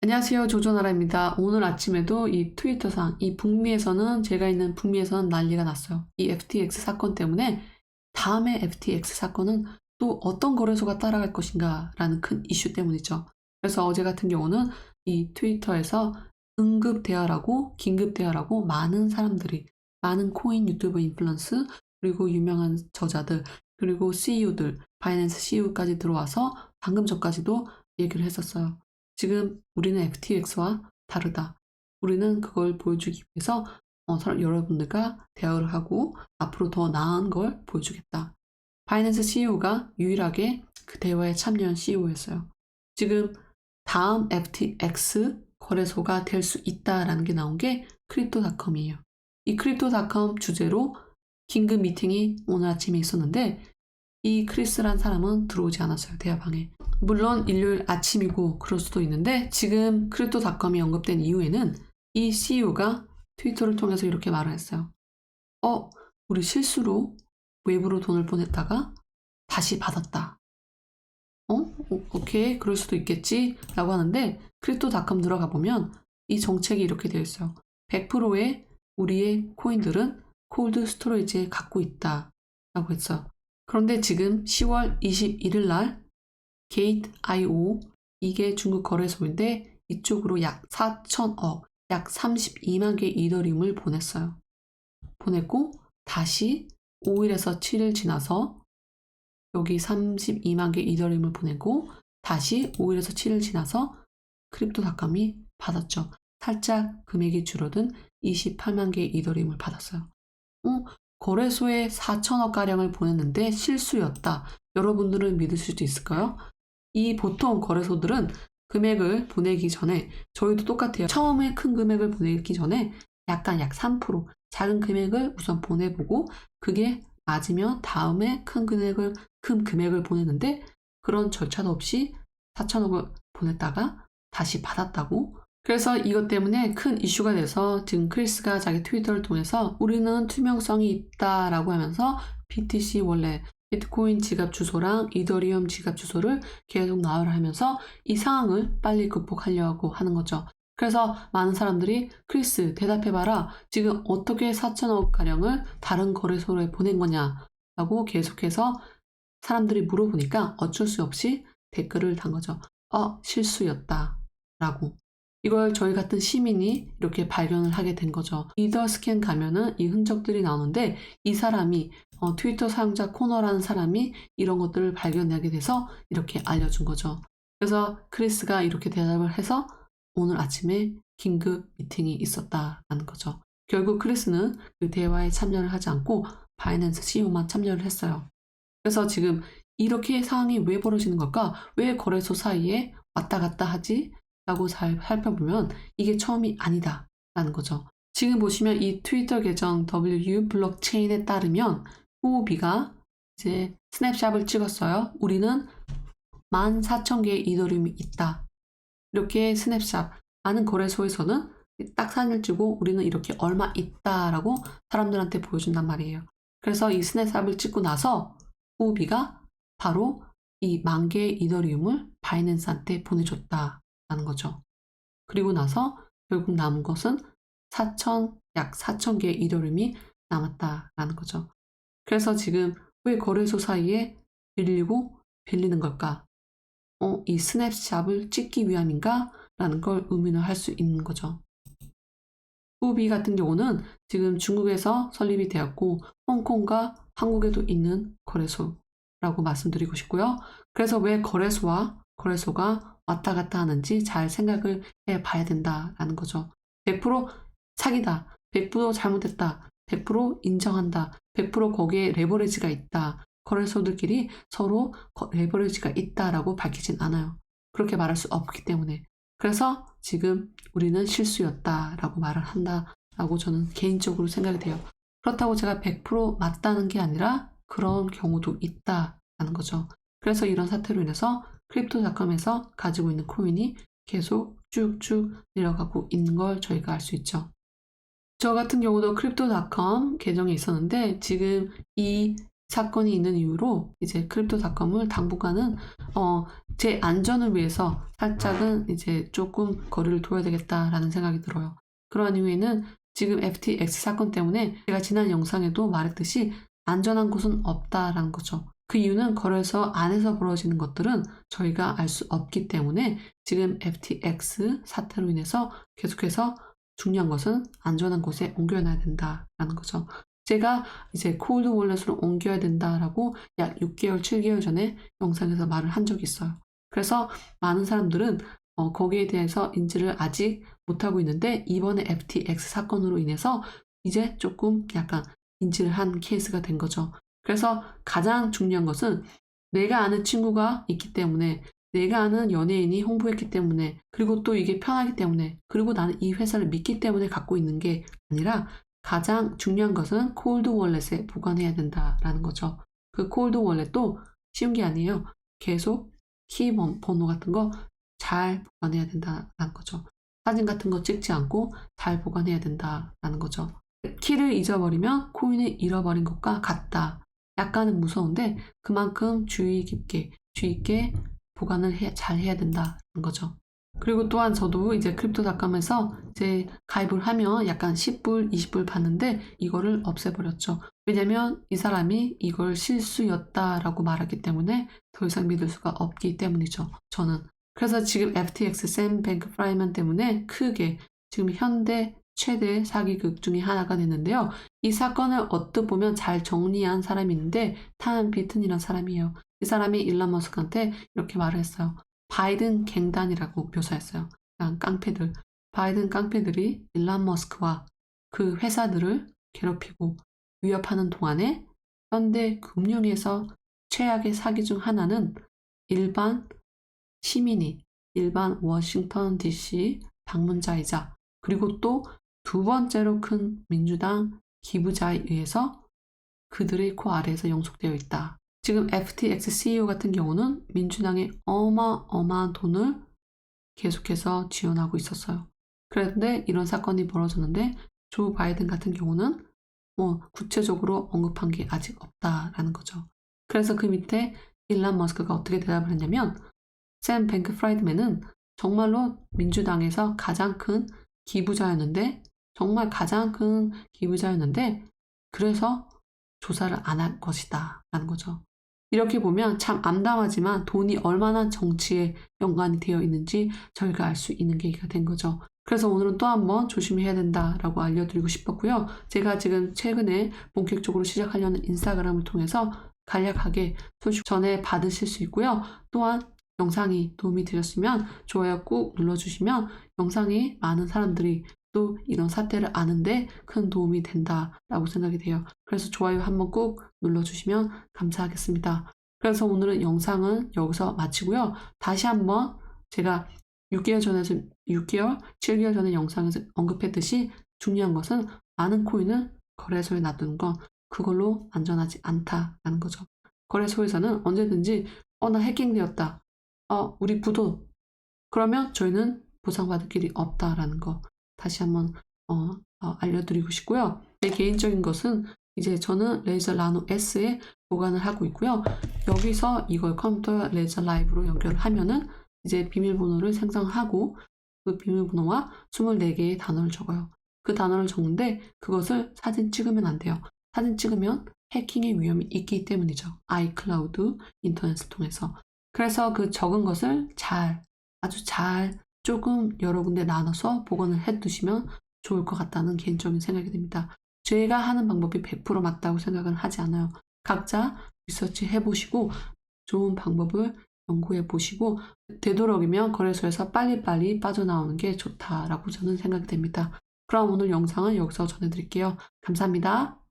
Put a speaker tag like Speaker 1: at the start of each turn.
Speaker 1: 안녕하세요. 조조나라입니다. 오늘 아침에도 이 트위터상, 이 북미에서는, 제가 있는 북미에서는 난리가 났어요. 이 FTX 사건 때문에 다음에 FTX 사건은 또 어떤 거래소가 따라갈 것인가 라는 큰 이슈 때문이죠. 그래서 어제 같은 경우는 이 트위터에서 응급 대화라고, 긴급 대화라고 많은 사람들이, 많은 코인 유튜브 인플루언스, 그리고 유명한 저자들, 그리고 CEO들, 바이낸스 CEO까지 들어와서 방금 전까지도 얘기를 했었어요. 지금 우리는 FTX와 다르다. 우리는 그걸 보여주기 위해서 어, 여러분들과 대화를 하고 앞으로 더 나은 걸 보여주겠다. 바이낸스 CEO가 유일하게 그 대화에 참여한 CEO였어요. 지금 다음 FTX 거래소가 될 수 있다라는 게 나온 게 크립토닷컴이에요. 이 크립토닷컴 주제로 긴급 미팅이 오늘 아침에 있었는데 이 크리스란 사람은 들어오지 않았어요, 대화방에. 물론 일요일 아침이고 그럴 수도 있는데 지금 크립토닷컴이 언급된 이후에는 이 CEO가 트위터를 통해서 이렇게 말을 했어요. 어, 우리 실수로 외부로 돈을 보냈다가 다시 받았다. 어? 오- 오케이, 그럴 수도 있겠지. 라고 하는데 크립토닷컴 들어가 보면 이 정책이 이렇게 되어 있어요. 100%의 우리의 코인들은 콜드 스토리지에 갖고 있다. 라고 했어요. 그런데 지금 10월 21일 날 게이트 IO 이게 중국 거래소인데 이쪽으로 약 4천억, 약 32만 개 이더리움을 보냈어요. 보냈고 다시 5일에서 7일 지나서 여기 32만 개 이더리움을 보내고 다시 5일에서 7일 지나서 크립토 닷컴이 받았죠. 살짝 금액이 줄어든 28만 개 이더리움을 받았어요. 어, 거래소에 4천억 가량을 보냈는데 실수였다. 여러분들은 믿을 수도 있을까요? 이 보통 거래소들은 금액을 보내기 전에 저희도 똑같아요. 처음에 큰 금액을 보내기 전에 약간 약 3% 작은 금액을 우선 보내보고 그게 맞으면 다음에 큰 금액을 큰 금액을 보내는데 그런 절차도 없이 4천억을 보냈다가 다시 받았다고 그래서 이것 때문에 큰 이슈가 돼서 지금 크리스가 자기 트위터를 통해서 우리는 투명성이 있다라고 하면서 BTC 원래 비트코인 지갑 주소랑 이더리움 지갑 주소를 계속 나열을 하면서 이 상황을 빨리 극복하려고 하는 거죠. 그래서 많은 사람들이 크리스 대답해봐라. 지금 어떻게 4천억 가량을 다른 거래소에 보낸 거냐라고 계속해서 사람들이 물어보니까 어쩔 수 없이 댓글을 단 거죠. 어, 실수였다라고. 이걸 저희 같은 시민이 이렇게 발견을 하게 된 거죠. 이더 스캔 가면은 이 흔적들이 나오는데 이 사람이 어, 트위터 사용자 코너라는 사람이 이런 것들을 발견하게 돼서 이렇게 알려준 거죠. 그래서 크리스가 이렇게 대답을 해서 오늘 아침에 긴급 미팅이 있었다라는 거죠. 결국 크리스는 그 대화에 참여를 하지 않고 바이낸스 CEO만 참여를 했어요. 그래서 지금 이렇게 상황이 왜 벌어지는 걸까? 왜 거래소 사이에 왔다 갔다 하지? 라고 잘 살펴보면 이게 처음이 아니다 라는 거죠. 지금 보시면 이 트위터 계정 W 블록체인에 따르면 후오비가 이제 스냅샷을 찍었어요. 우리는 14,000개의 이더리움이 있다. 이렇게 스냅샷 많은 거래소에서는 딱 사진을 찍고 우리는 이렇게 얼마 있다라고 사람들한테 보여준단 말이에요. 그래서 이 스냅샷을 찍고 나서 후오비가 바로 이 만 개의 이더리움을 바이낸스한테 보내줬다 라는 거죠. 그리고 나서 결국 남은 것은 4천, 약 4천 개의 이더리움이 남았다라는 거죠. 그래서 지금 왜 거래소 사이에 빌리고 빌리는 걸까? 어, 이 스냅샷을 찍기 위함인가? 라는 걸 의문을 할 수 있는 거죠. 후비 같은 경우는 지금 중국에서 설립이 되었고 홍콩과 한국에도 있는 거래소라고 말씀드리고 싶고요. 그래서 왜 거래소와 거래소가 왔다 갔다 하는지 잘 생각을 해 봐야 된다라는 거죠. 100% 사기다. 100% 잘못했다. 100% 인정한다. 100% 거기에 레버리지가 있다. 거래소들끼리 서로 거- 레버리지가 있다라고 밝히진 않아요. 그렇게 말할 수 없기 때문에. 그래서 지금 우리는 실수였다라고 말을 한다라고 저는 개인적으로 생각이 돼요. 그렇다고 제가 100% 맞다는 게 아니라 그런 경우도 있다라는 거죠. 그래서 이런 사태로 인해서 크립토닷컴에서 가지고 있는 코인이 계속 쭉쭉 내려가고 있는 걸 저희가 알 수 있죠. 저 같은 경우도 크립토닷컴 계정에 있었는데 지금 이 사건이 있는 이유로 이제 크립토닷컴을 당분간은 어, 제 안전을 위해서 살짝은 이제 조금 거리를 둬야 되겠다라는 생각이 들어요. 그러한 이유에는 지금 FTX 사건 때문에 제가 지난 영상에도 말했듯이 안전한 곳은 없다라는 거죠. 그 이유는 거래소 안에서 벌어지는 것들은 저희가 알 수 없기 때문에 지금 FTX 사태로 인해서 계속해서 중요한 것은 안전한 곳에 옮겨놔야 된다라는 거죠. 제가 이제 콜드 월렛으로 옮겨야 된다라고 약 6개월, 7개월 전에 영상에서 말을 한 적이 있어요. 그래서 많은 사람들은 어, 거기에 대해서 인지를 아직 못하고 있는데 이번에 FTX 사건으로 인해서 이제 조금 약간 인지를 한 케이스가 된 거죠. 그래서 가장 중요한 것은 내가 아는 친구가 있기 때문에 내가 아는 연예인이 홍보했기 때문에 그리고 또 이게 편하기 때문에 그리고 나는 이 회사를 믿기 때문에 갖고 있는 게 아니라 가장 중요한 것은 콜드 월렛에 보관해야 된다라는 거죠. 그 콜드 월렛도 쉬운 게 아니에요. 계속 키 번- 번호 같은 거 잘 보관해야 된다라는 거죠. 사진 같은 거 찍지 않고 잘 보관해야 된다라는 거죠. 키를 잊어버리면 코인을 잃어버린 것과 같다. 약간은 무서운데 그만큼 주의 깊게 주의 있게 보관을 해, 잘 해야 된다는 거죠. 그리고 또한 저도 이제 크립토닷컴에서 이제 가입을 하면 약간 10불, 20불 받는데 이거를 없애버렸죠. 왜냐면 이 사람이 이걸 실수였다라고 말하기 때문에 더 이상 믿을 수가 없기 때문이죠. 저는. 그래서 지금 FTX 샘 뱅크 프라이먼 때문에 크게 지금 현대 최대 사기극 중에 하나가 됐는데요. 이 사건을 어떻게 보면 잘 정리한 사람이 있는데 탄 비튼이라는 사람이에요. 이 사람이 일론 머스크한테 이렇게 말을 했어요. 바이든 갱단이라고 묘사했어요. 깡패들. 바이든 깡패들이 일론 머스크와 그 회사들을 괴롭히고 위협하는 동안에 현대 금융에서 최악의 사기 중 하나는 일반 시민이 일반 워싱턴 DC 방문자이자 그리고 또 두 번째로 큰 민주당 기부자에 의해서 그들의 코 아래에서 영속되어 있다. 지금 FTX CEO 같은 경우는 민주당의 어마어마한 돈을 계속해서 지원하고 있었어요. 그런데 이런 사건이 벌어졌는데 조 바이든 같은 경우는 뭐 구체적으로 언급한 게 아직 없다라는 거죠. 그래서 그 밑에 일란 머스크가 어떻게 대답을 했냐면 샘 뱅크 프라이드맨은 정말로 민주당에서 가장 큰 기부자였는데 정말 가장 큰 기부자였는데 그래서 조사를 안 할 것이다 라는 거죠. 이렇게 보면 참 암담하지만 돈이 얼마나 정치에 연관이 되어 있는지 저희가 알 수 있는 계기가 된 거죠. 그래서 오늘은 또 한번 조심해야 된다라고 알려드리고 싶었고요. 제가 지금 최근에 본격적으로 시작하려는 인스타그램을 통해서 간략하게 소식 전해 받으실 수 있고요. 또한 영상이 도움이 되셨으면 좋아요 꾹 눌러주시면 영상이 많은 사람들이 또 이런 사태를 아는데 큰 도움이 된다라고 생각이 돼요. 그래서 좋아요 한번 꾹 눌러주시면 감사하겠습니다. 그래서 오늘은 영상은 여기서 마치고요. 다시 한번 제가 6개월 전에서 6개월, 7개월 전에 영상에서 언급했듯이 중요한 것은 많은 코인을 거래소에 놔두는 건 그걸로 안전하지 않다라는 거죠. 거래소에서는 언제든지 어 나 해킹되었다. 어 우리 부도 그러면 저희는 보상받을 길이 없다라는 거 다시 한번 어, 어, 알려드리고 싶고요. 제 개인적인 것은 이제 저는 레이저 라노 S에 보관을 하고 있고요. 여기서 이걸 컴퓨터 레이저 라이브로 연결을 하면은 이제 비밀번호를 생성하고 그 비밀번호와 24개의 단어를 적어요. 그 단어를 적는데 그것을 사진 찍으면 안 돼요. 사진 찍으면 해킹의 위험이 있기 때문이죠. 아이클라우드 인터넷을 통해서. 그래서 그 적은 것을 잘, 아주 잘 조금 여러 군데 나눠서 보관을 해 두시면 좋을 것 같다는 개인적인 생각이 듭니다. 제가 하는 방법이 100% 맞다고 생각은 하지 않아요. 각자 리서치 해보시고 좋은 방법을 연구해 보시고 되도록이면 거래소에서 빨리빨리 빠져나오는 게 좋다라고 저는 생각이 됩니다. 그럼 오늘 영상은 여기서 전해드릴게요. 감사합니다.